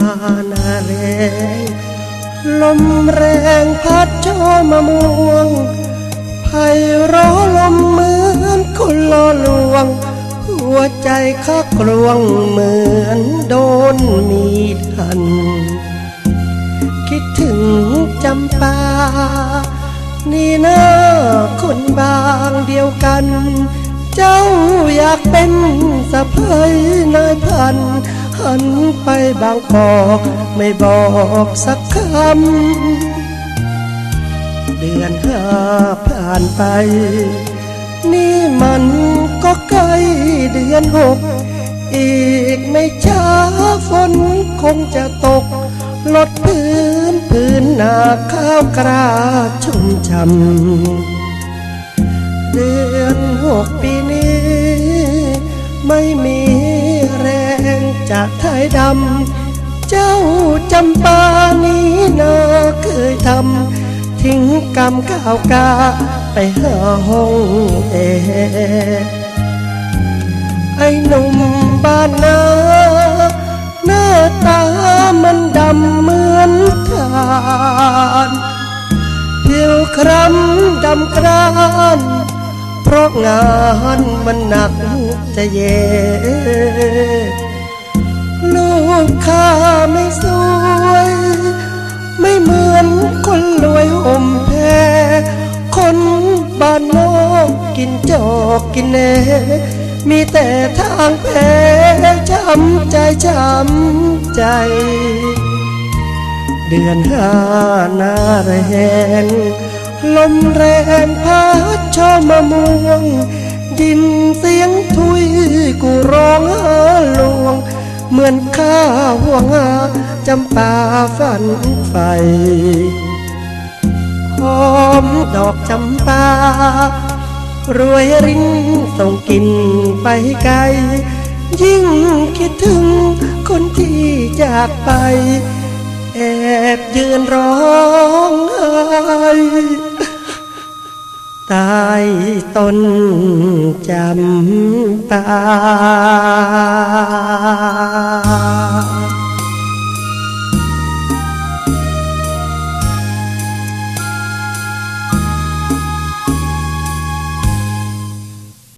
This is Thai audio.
หนาแรงลมแรงพัดโชอมะม่วงไพเราะลมเหมือนคนล่อลวง หัวใจข้ากลวงเหมือนโดนมีดหัน คิดถึงจำปา นี่นะคนบางเดียวกัน เจ้าอยากเป็นสะเพยนายพัน หันไปบางกอกไม่บอกสักคำ เดือนห้าผ่านไป นี่มันก็ใกล้เดือนหก อีกไม่ช้าฝนคงจะตก ลดพื้นพื้นนาข้าวกราชุ่มช่ำเดือนหกปีนี้ ไม่มี ไทยดำ เจ้าจำปานี้นาเคยทำ ทิ้งกรรมก้าวกาไปหาห้องแอไอ้หนุ่มบ้านนาหน้าตามันดำเหมือนทานผิวคล้ำดำกรานเพราะงานมันหนักจะเย่ ข้าไม่สวย ไม่เหมือนคนรวยห่มแพคนบ้านนอกกินจอกกินแหนมีแต่ทางแพ้ช้ำใจช้ำใจ เดือนห้าหน้าแรงลมแรงพัดชอมะม่วง ยินเสียงทุย มือนข้าห่วงาจำปาฝันไฟหอมดอกจำปารวยรินส่งกินไปไกล ยิ่งคิดถึงคนที่จากไป แอบยืนร้องไห้ตายต้นจำปา